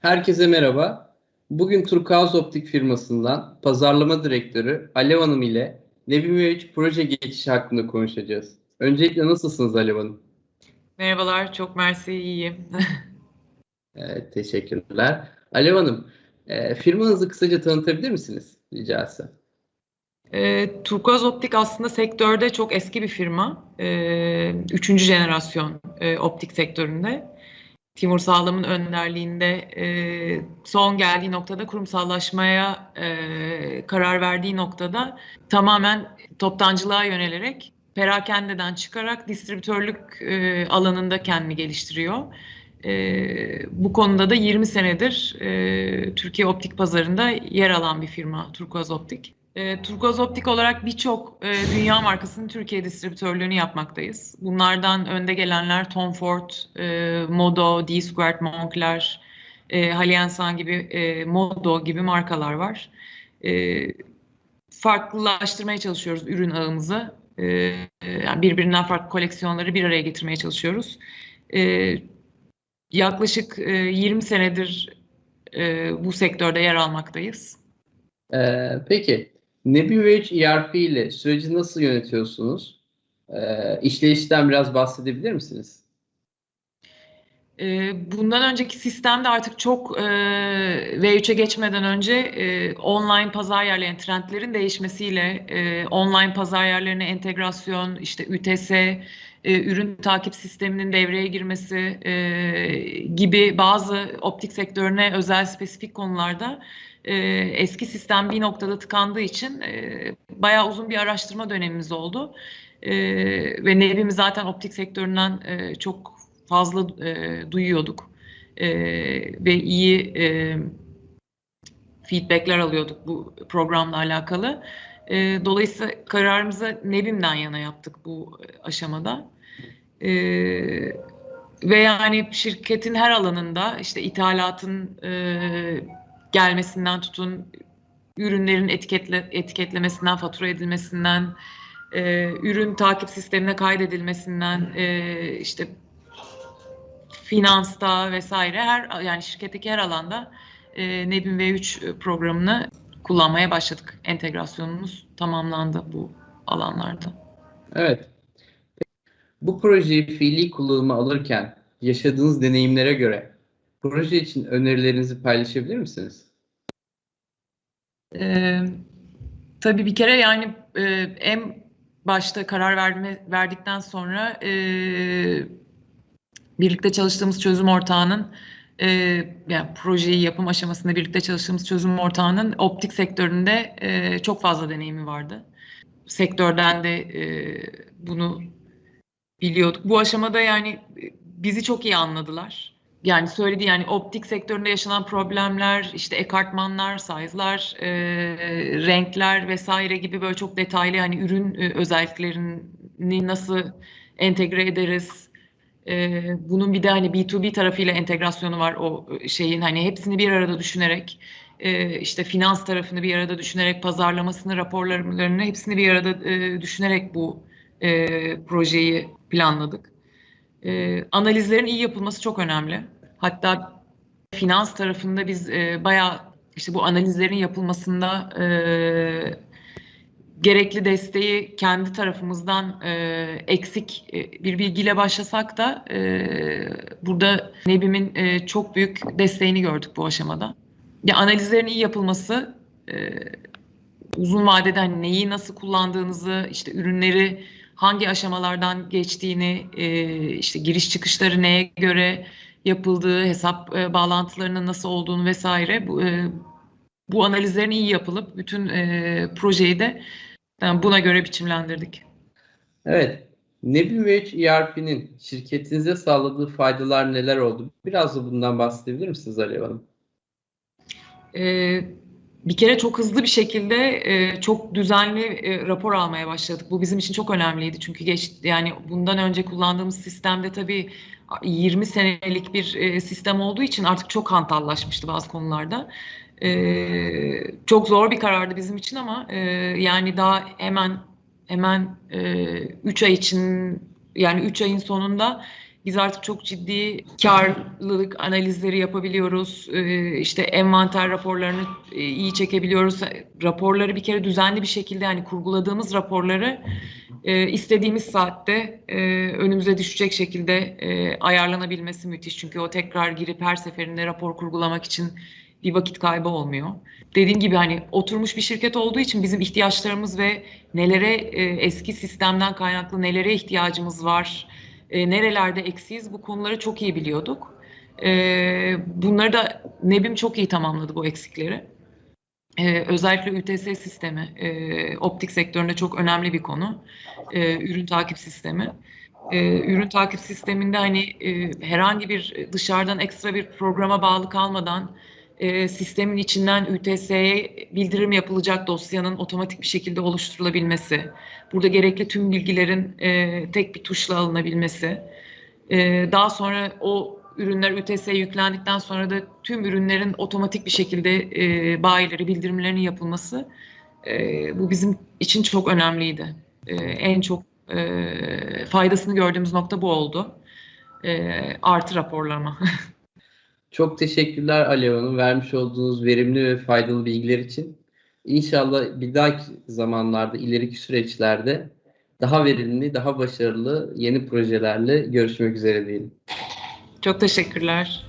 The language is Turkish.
Herkese merhaba. Bugün Turkuaz Optik firmasından pazarlama direktörü Alev Hanım ile Nebim Üç proje geçişi hakkında konuşacağız. Öncelikle nasılsınız Alev Hanım? Merhabalar, çok mersi, iyiyim. Evet, teşekkürler. Alev Hanım, e, firmanızı kısaca tanıtabilir misiniz rica etsem? E, Turkuaz Optik aslında sektörde çok eski bir firma. E, üçüncü jenerasyon e, optik sektöründe. Timur Sağlam'ın önderliğinde e, son geldiği noktada kurumsallaşmaya e, karar verdiği noktada tamamen toptancılığa yönelerek perakendeden çıkarak distribütörlük e, alanında kendini geliştiriyor. E, bu konuda da 20 senedir e, Türkiye optik pazarında yer alan bir firma Turkuaz Optik. E, Turkuaz Optik olarak birçok e, dünya markasının Türkiye distribütörlüğünü yapmaktayız. Bunlardan önde gelenler Tom Ford, e, Modo, D Squared, Moncler, e, Haliansan gibi, e, Modo gibi markalar var. E, farklılaştırmaya çalışıyoruz ürün ağımızı. E, yani birbirinden farklı koleksiyonları bir araya getirmeye çalışıyoruz. E, yaklaşık e, 20 senedir e, bu sektörde yer almaktayız. E, peki, Üç ERP ile süreci nasıl yönetiyorsunuz? E, işleyişten biraz bahsedebilir misiniz? E, bundan önceki sistemde artık çok e, V3'e geçmeden önce e, online pazar yerlerinin trendlerin değişmesiyle e, online pazar yerlerine entegrasyon, işte ÜTS, e, ürün takip sisteminin devreye girmesi e, gibi bazı optik sektörüne özel spesifik konularda e, eski sistem bir noktada tıkandığı için e, bayağı uzun bir araştırma dönemimiz oldu. E, ve Nebim'i zaten optik sektöründen e, çok fazla e, duyuyorduk e, ve iyi e, feedbackler alıyorduk bu programla alakalı. E, dolayısıyla kararımızı Nebim'den yana yaptık bu aşamada. E, ve yani şirketin her alanında işte ithalatın e, gelmesinden tutun ürünlerin etiketle, etiketlemesinden, fatura edilmesinden, e, ürün takip sistemine kaydedilmesinden, e, işte finansta vesaire her yani şirketteki her alanda e, Nebim V3 programını kullanmaya başladık. Entegrasyonumuz tamamlandı bu alanlarda. Evet. Bu projeyi fiili kullanıma alırken yaşadığınız deneyimlere göre proje için önerilerinizi paylaşabilir misiniz? Ee, tabii bir kere yani e, en başta karar verme, verdikten sonra e, birlikte çalıştığımız çözüm ortağının e, yani projeyi yapım aşamasında birlikte çalıştığımız çözüm ortağının optik sektöründe e, çok fazla deneyimi vardı. Sektörden de e, bunu biliyorduk. Bu aşamada yani bizi çok iyi anladılar. Yani söyledi yani optik sektöründe yaşanan problemler, işte ekartmanlar, size'lar, e, renkler vesaire gibi böyle çok detaylı hani ürün e, özelliklerini nasıl entegre ederiz, ee, bunun bir de hani B2B tarafıyla entegrasyonu var o şeyin hani hepsini bir arada düşünerek e, işte finans tarafını bir arada düşünerek pazarlamasını raporlarını hepsini bir arada e, düşünerek bu e, projeyi planladık. E, analizlerin iyi yapılması çok önemli. Hatta finans tarafında biz e, bayağı işte bu analizlerin yapılmasında e, gerekli desteği kendi tarafımızdan e, eksik e, bir bilgiyle başlasak da e, burada Nebim'in e, çok büyük desteğini gördük bu aşamada. Ya analizlerin iyi yapılması, e, uzun vadede hani neyi nasıl kullandığınızı, işte ürünleri hangi aşamalardan geçtiğini, e, işte giriş çıkışları neye göre yapıldığı, hesap e, bağlantılarının nasıl olduğunu vesaire bu, e, bu analizlerin iyi yapılıp bütün e, projeyi de yani buna göre biçimlendirdik. Evet. Nebim ve ERP'nin şirketinize sağladığı faydalar neler oldu? Biraz da bundan bahsedebilir misiniz Alev Hanım? Ee, bir kere çok hızlı bir şekilde e, çok düzenli e, rapor almaya başladık. Bu bizim için çok önemliydi çünkü geç yani bundan önce kullandığımız sistemde tabii 20 senelik bir e, sistem olduğu için artık çok hantallaşmıştı bazı konularda. Ee, çok zor bir karardı bizim için ama e, yani daha hemen hemen 3 e, ay için yani 3 ayın sonunda Biz artık çok ciddi karlılık analizleri yapabiliyoruz. Ee, işte envanter raporlarını e, iyi çekebiliyoruz. Raporları bir kere düzenli bir şekilde yani kurguladığımız raporları e, istediğimiz saatte e, önümüze düşecek şekilde ayarlanabilmesi müthiş. Çünkü o tekrar girip her seferinde rapor kurgulamak için bir vakit kaybı olmuyor. Dediğim gibi hani oturmuş bir şirket olduğu için bizim ihtiyaçlarımız ve nelere e, eski sistemden kaynaklı nelere ihtiyacımız var, e, nerelerde eksiyiz bu konuları çok iyi biliyorduk. E, bunları da Nebim çok iyi tamamladı bu eksikleri. E, özellikle ÜTS sistemi e, optik sektöründe çok önemli bir konu. E, ürün takip sistemi. E, ürün takip sisteminde hani e, herhangi bir dışarıdan ekstra bir programa bağlı kalmadan e, sistemin içinden ÜTS'ye bildirim yapılacak dosyanın otomatik bir şekilde oluşturulabilmesi, burada gerekli tüm bilgilerin e, tek bir tuşla alınabilmesi, e, daha sonra o ürünler ÜTS'ye yüklendikten sonra da tüm ürünlerin otomatik bir şekilde e, bayileri bildirimlerinin yapılması, e, bu bizim için çok önemliydi. E, en çok e, faydasını gördüğümüz nokta bu oldu. E, artı raporlama. Çok teşekkürler Alev Hanım vermiş olduğunuz verimli ve faydalı bilgiler için. İnşallah bir dahaki zamanlarda, ileriki süreçlerde daha verimli, daha başarılı yeni projelerle görüşmek üzere diyelim. Çok teşekkürler.